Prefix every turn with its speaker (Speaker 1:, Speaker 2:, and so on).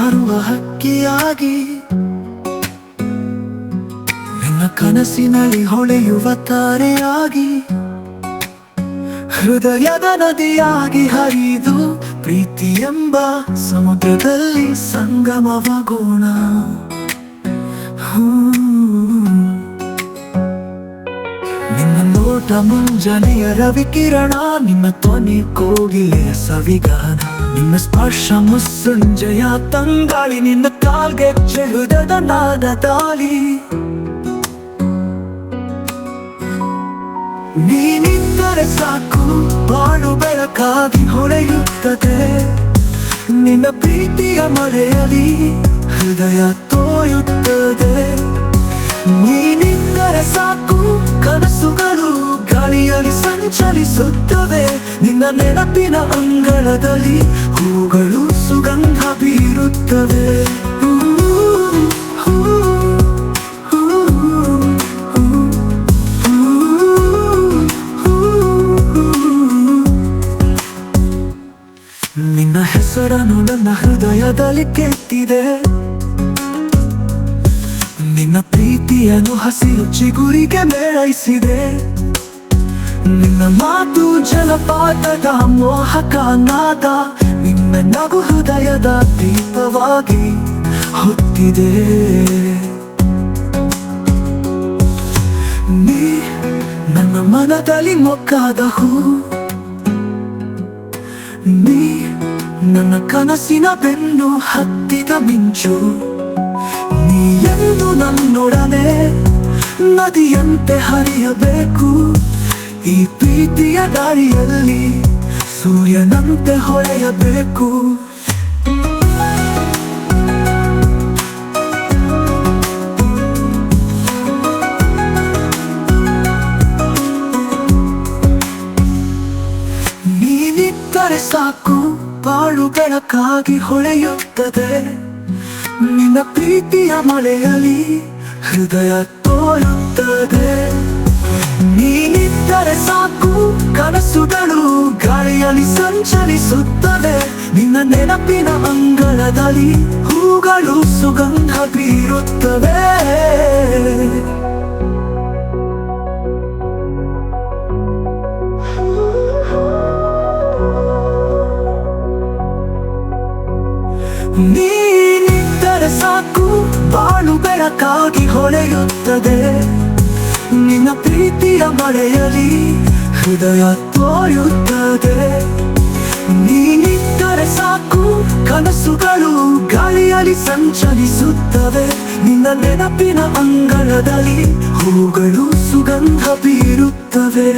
Speaker 1: ಜಾರುವ ಹಕ್ಕಿಯಾಗಿ ನನ್ನ ಕನಸಿನಲ್ಲಿ ಹೊಳೆಯುವ ತಾರೆಯಾಗಿ ಹೃದಯದ ನದಿಯಾಗಿ ಹರಿದು ಪ್ರೀತಿ ಎಂಬ ಸಮುದ್ರದಲ್ಲಿ ಸಂಗಮವಗೋಣ. ಹ್ಮ್. ನೋಟ ಮುಂಜಾನೆಯ ರವಿಕಿರಣ ನಿಮ್ಮ ಧ್ವನಿ ಕೋಗಿಲೆಯ ಸವಿಗಾನ. ನಿಮ್ಮ ಸ್ಪರ್ಶ ಮುಸ್ಸುಂಜಯ ತಂಗಾಳಿ, ನಿನ್ನ ಕಾಲ್ಗೆ ಚೆಲುದದ ನಾದ ತಾಳಿ ನೀನಿದ್ದರೆ ಸಾಕು, ಬಾಳು ಬೆಳಕಾಗಿ ಹೊಳೆಯುತ್ತದೆ. ನಿನ್ನ ಪ್ರೀತಿಯ ಮರೆಯಲಿ, ಹೃದಯ ತೋಯುತ್ತದೆ. ನೀನಿದ್ದರೆ ಸಾಕು ಸಂಚರಿಸುತ್ತವೆ ನಿನ್ನ ನೆನಪಿನ ಅಂಗಳದಲ್ಲಿ ಹೂಗಳು ಸುಗಂಧ ಬೀರುತ್ತವೆ. ನಿನ್ನ ಹೆಸರನ್ನು ನನ್ನ ಹೃದಯದಲ್ಲಿ ಕೆತ್ತಿದೆ ನಿನ್ನ ಪ್ರೀತಿಯನ್ನು ಹಸಿರು ಚಿಗುರಿಗೆ ಮೇಳೈಸಿದೆ ನಿನ್ನ ಮಾತು ಜಲಪಾತದ ಮೋಹಕ ನಾದ ನಿನ್ನ ನಗು ಹೃದಯದ ದೀಪವಾಗಿ ಹೊತ್ತಿದೆ. ನೀ ನನ್ನ ಮನದಲ್ಲಿ ಮೊಕ್ಕಾದ ಹೂ. ನೀ ನನ್ನ ಕನಸಿನ ಬೆನ್ನು ಹತ್ತಿದ ಮಿಂಚು. ನೀ ಎಂದು ನನ್ನೊಡನೆ ನದಿಯಂತೆ ಹರಿಯಬೇಕು. ಈ ಪ್ರೀತಿಯ ದಾರಿಯಲ್ಲಿ ಸೂರ್ಯನಂತೆ ಹೊಳೆಯಬೇಕು. ನೀನಿದ್ದರೆ ಸಾಕು ಬಾಳು ಬೆಳಕಾಗಿ ಹೊಳೆಯುತ್ತದೆ. ನಿನ್ನ ಪ್ರೀತಿಯ ಮಳೆಯಲ್ಲಿ ಹೃದಯ ತೋರುತ್ತದೆ. ನೀನಿದ್ದರೆ ಸಾಕು. ಕನಸುಗಳು ಗಾಳಿಯಲ್ಲಿ ನಿನ್ನ ನೆನಪಿನ ಅಂಗಳದಲ್ಲಿ ಹೂಗಳು ಸುಗಂಧ ಬೀರುತ್ತವೆ ನೀನಿದ್ದರೆ ಸಾಕು. ಬಾಳು ಬೆಳಕಾಗಿ ಹೊಳೆಯುತ್ತದೆ. ನಿನ್ನ ಪ್ರೀತಿಯ ಮಳೆಯಲಿ ಹೃದಯ ತೋಯುತ್ತದೆ ನೀನಿದ್ದರೆ ಸಾಕು, ಕನಸುಗಳು ಗಾಳಿಯಲ್ಲಿ ಸಂಚರಿಸುತ್ತವೆ. ನಿನ್ನ ನೆನಪಿನ ಅಂಗಳದಲ್ಲಿ ಹೂಗಳು ಸುಗಂಧ ಬೀರುತ್ತವೆ.